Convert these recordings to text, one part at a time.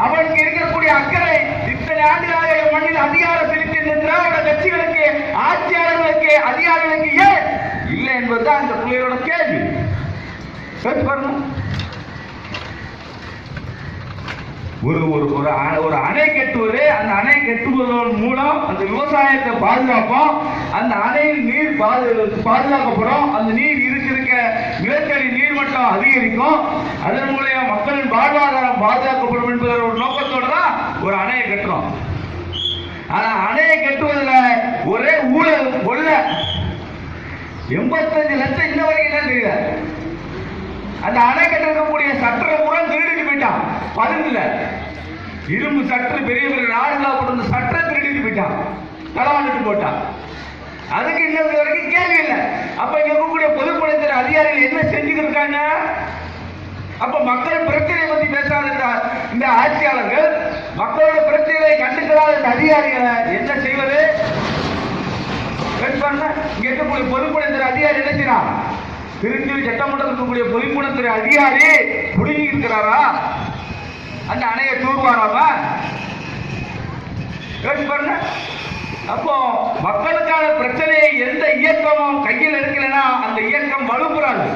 அவனுக்கு இருக்கக்கூடிய அக்கறை இத்தனை ஆண்டுகளாக மண்ணில் அதிகாரம் செலுத்தி திராவிட கட்சிகளுக்கு ஆட்சியாளர்களுக்கு அதிகாரிகளுக்கு ஏன் இல்லை என்பதுதான் இந்த பிள்ளைகளோட கேள்வி. கேட்டு பாருங்க. ஒரு ஒரு ஒரு அ- ஒரு அணை கட்டுவது அந்த அணை கட்டுவதன் மூலம் அந்த விவசாயத்தை பாதுகாப்போம். அந்த அணையில் நீர் பாது- பாதுகாக்கப்படும். அந்த நீர் இருக்க இருக்க நிலத்தடி நீர்மட்டம் அதிகரிக்கும். அதன் மூலம் மக்களின் வாழ்வாதாரம் பாதுகாக்கப்படும் என்பதை ஒரு நோக்கத்தோட தான் ஒரு அணையை கட்டுறோம் ஆனா அணையை கட்டுவதில் ஒரே ஊழல் கொள்ள. எண்பத்தஞ்சு லட்சம் இன்ன வரைக்கும் தான் தெரியல அந்த அணை கட்டிருக்கக்கூடிய சட்டரை பூரா திருடிட்டு போயிட்டான். பதினெட்டுல இரும்பு சற்று பெரிய பெரிய நாடுகளா போட்டு சட்டரை திருடிட்டு போயிட்டான். களவாண்டுட்டு போட்டான். அதுக்கு இன்ன வரைக்கும் கேள்வி இல்லை. அப்ப இங்க இருக்கக்கூடிய பொதுப்படைத்துறை அதிகாரிகள் என்ன செஞ்சுட்டு இருக்காங்க? அப்ப மக்கள் பிரச்சனை பத்தி பேசாத இந்த ஆட்சியாளர்கள் மக்களோட பிரச்சனைகளை கண்டுக்கிறாத இந்த அதிகாரிகளை என்ன செய்வது? கேட்பாங்க இங்க இருக்கக்கூடிய பொதுப்பணித்துறை அதிகாரி என்ன செய்யறான் திருச்சி சட்டமன்றத்தில் இருக்கக்கூடிய பொதுப்பணித்துறை அதிகாரி புடுங்கி இருக்கிறாரா? அந்த அணையை தூர்வாராம? யோசிச்சு பாருங்க அப்போ மக்களுக்கான பிரச்சனையை எந்த இயக்கமும் கையில் எடுக்கலைன்னா அந்த இயக்கம் வலுப்புறாது.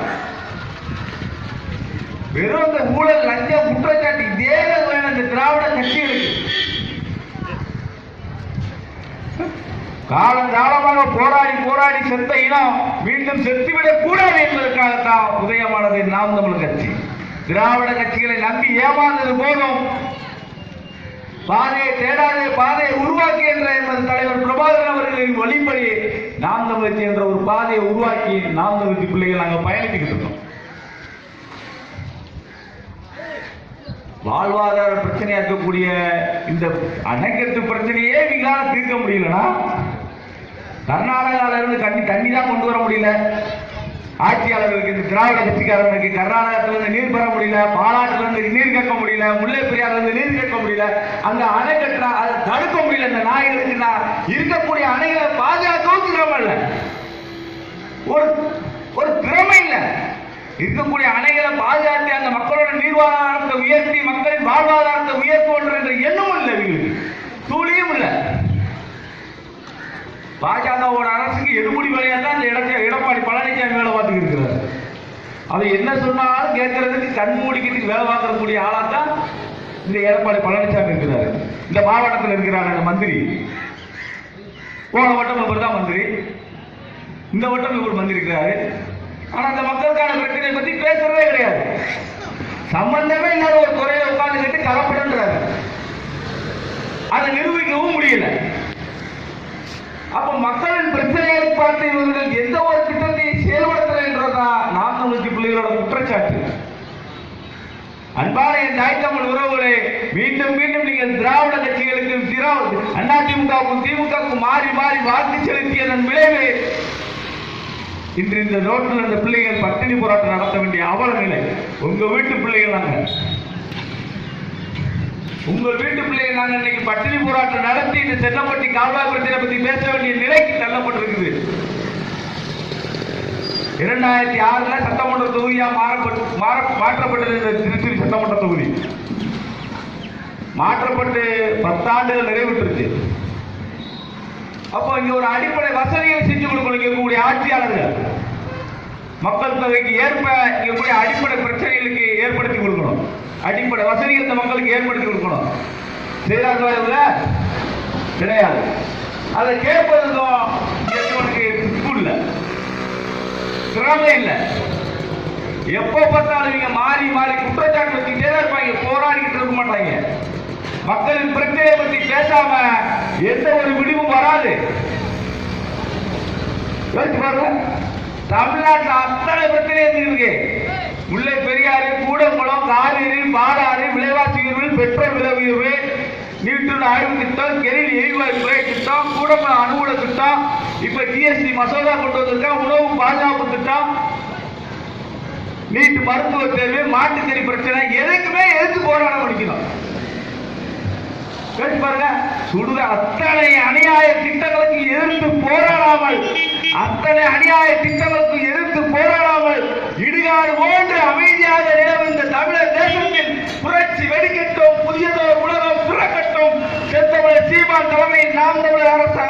வெறும் இந்த ஊழல் லஞ்ச குற்றச்சாட்டு இதே வேணும் இந்த திராவிட கட்சிகளுக்கு காலங்காலமாக போராடி போராடி செத்த இனம் மீண்டும் செத்துவிடக் கூடாது என்பதற்காகத்தான் உதயமானது நாம் தமிழ் கட்சி. திராவிட கட்சிகளை நம்பி ஏமாந்தது போதும். பாதையை தேடாதே பாதையை உருவாக்கி என்ற எமது தலைவர் பிரபாகரன் அவர்களின் வழிபடி நாம் தமிழ் கட்சி என்ற ஒரு பாதையை உருவாக்கி நாம் தமிழ் பிள்ளைகள் நாங்கள் பயணித்துக்கிட்டு இருக்கோம். வாழ்வாதார பிரச்சனையா இருக்கக்கூடிய இந்த அணைக்கட்டு பிரச்சனையே நீங்களால தீர்க்க முடியலனா? கர்நாடகால இருந்து தண்ணி தண்ணி தான் கொண்டு வர முடியல. ஆட்சியாளர்களுக்கு இந்த திராவிட கட்சிக்காரர்களுக்கு கர்நாடகத்துல இருந்து நீர் பெற முடியல பாலாட்டுல இருந்து நீர் கேட்க முடியல முல்லை பெரியாறுல இருந்து நீர் கேட்க முடியல. அந்த அணை கட்டுறா அதை தடுக்க முடியல. இந்த நாய்களுக்கு நான் இருக்கக்கூடிய அணைகளை பாதுகாக்கவும் திறமை இல்லை. ஒரு ஒரு திறமை இல்லை. இருக்கக்கூடிய அணைகளை பாதுகாத்து அந்த மக்களோட நீர்வாதாரத்தை உயர்த்தி மக்களின் வாழ்வாதாரத்தை உயர்த்துவோன்ற என்ற எண்ணமும் இல்லை இவங்களுக்கு துளியும் இல்லை. பாஜகவோட அரசுக்கு எடுபடி வேலையா தான் இந்த இடத்தை எடப்பாடி பழனிசாமி வேலை பார்த்துக்கிட்டு இருக்கிறார். அதை என்ன சொன்னாலும் கேட்கறதுக்கு கண் மூடிக்கிறதுக்கு வேலை பார்க்கக்கூடிய ஆளாக தான் இந்த எடப்பாடி பழனிசாமி இருக்கிறாரு. இந்த மாவட்டத்தில் இருக்கிறார் அந்த மந்திரி. போன வட்டம் இவர் தான் மந்திரி. இந்த வட்டம் இவர் மந்திரி இருக்கிறாரு. ஆனா அந்த மக்களுக்கான பிரச்சனை சம்பந்தமே இல்லாத ஒரு துறையில உட்கார்ந்துக்கிட்டு கலப்படன்றாரு அதை நிரூபிக்கவும் முடியல. அப்ப மக்களின் பிரச்சனைகளை பார்த்து இவர்கள் எந்த ஒரு திட்டத்தையும் செயல்படுத்தல என்றதா நாம் பிள்ளைகளோட குற்றச்சாட்டு. அன்பான என் தாய் தமிழ் உறவுகளே மீண்டும் மீண்டும் நீங்கள் திராவிட கட்சிகளுக்கு திராவிட அதிமுகவுக்கும் திமுகவுக்கும் மாறி மாறி வாக்கு செலுத்தியதன் விளைவு இன்று இந்த ரோட்டில் அந்த பிள்ளைகள் பட்டினி போராட்டம் நடத்த வேண்டிய அவல நிலை உங்க வீட்டு பிள்ளைகள் நாங்க உங்க வீட்டு பிள்ளைகள் நாங்க இன்னைக்கு பட்டினி போராட்டம் நடத்தி இந்த செல்லப்பட்டி கால்வாய் பிரச்சனை பத்தி பேச வேண்டிய நிலைக்கு தள்ளப்பட்டிருக்குது. இரண்டாயிரத்தி ஆறுல சட்டமன்ற தொகுதியா மாறப்பட்டு மாற மாற்றப்பட்டது இந்த திருச்சி சட்டமன்ற தொகுதி. மாற்றப்பட்டு பத்தாண்டுகள் நிறைவுற்றுச்சு அப்போ இங்க ஒரு அடிப்படை வசதிகளை செஞ்சு கொடுக்கணும் இங்க இருக்கக்கூடிய ஆட்சியாளர்கள். மக்கள் தொகைக்கு ஏற்ப இருக்கக்கூடிய அடிப்படை பிரச்சனைகளுக்கு ஏற்படுத்தி கொடுக்கணும். அடிப்படை வசதிகள் இந்த மக்களுக்கு ஏற்படுத்தி கொடுக்கணும். செய்யறாங்களா இவங்க கிடையாது. அதை கேட்பதுக்கும் இவனுக்கு துப்பு இல்லை. திறமை இல்லை. எப்போ பார்த்தாலும் இவங்க மாறி மாறி குற்றச்சாட்டு வச்சுக்கிட்டே தான் இருப்பாங்க. போராடிக்கிட்டு இருக்க மாட்டாங்க. மக்களின் பிரச்சனையை பத்தி பேசாம எந்த ஒரு விடிவும் வராது. யோசிச்சு பாருங்க. தமிழ்நாட்டில் பிரச்சனை இருக்கு முல்லை பெரியாறு கூடங்குளம் காவிரி பாலாறு விலைவாசி உயர்வு பெட்ரோல் விலை உயர்வு நீட்டுள்ள ஆய்வு திட்டம் கெரில் எரிவாயு துறை திட்டம் கூடங்குளம் அனுகூல திட்டம் இப்ப ஜிஎஸ்டி மசோதா கொண்டு வந்திருக்கா உணவு பாதுகாப்பு திட்டம் நீட் மருத்துவ தேர்வு மாட்டுக்கறி பிரச்சனை எதுக்குமே எதிர்த்து போராட முடிக்கணும்? கேட்டு பாருங்க சுடுக அத்தனை அநியாய திட்டங்களுக்கு எதிர்த்து போராடாமல் அத்தனை அநியாய திட்டங்களுக்கு எதிர்த்து போராடாமல் இடுகாடு போன்று அமைதியாக நிலவும் இந்த தமிழர் தேசத்தில் புரட்சி வெடிக்கட்டும் புதியதோர் உலகம் புறக்கட்டும். செத்தமிழர் சீமான் தலைமையில் நாம் தமிழர் அரசு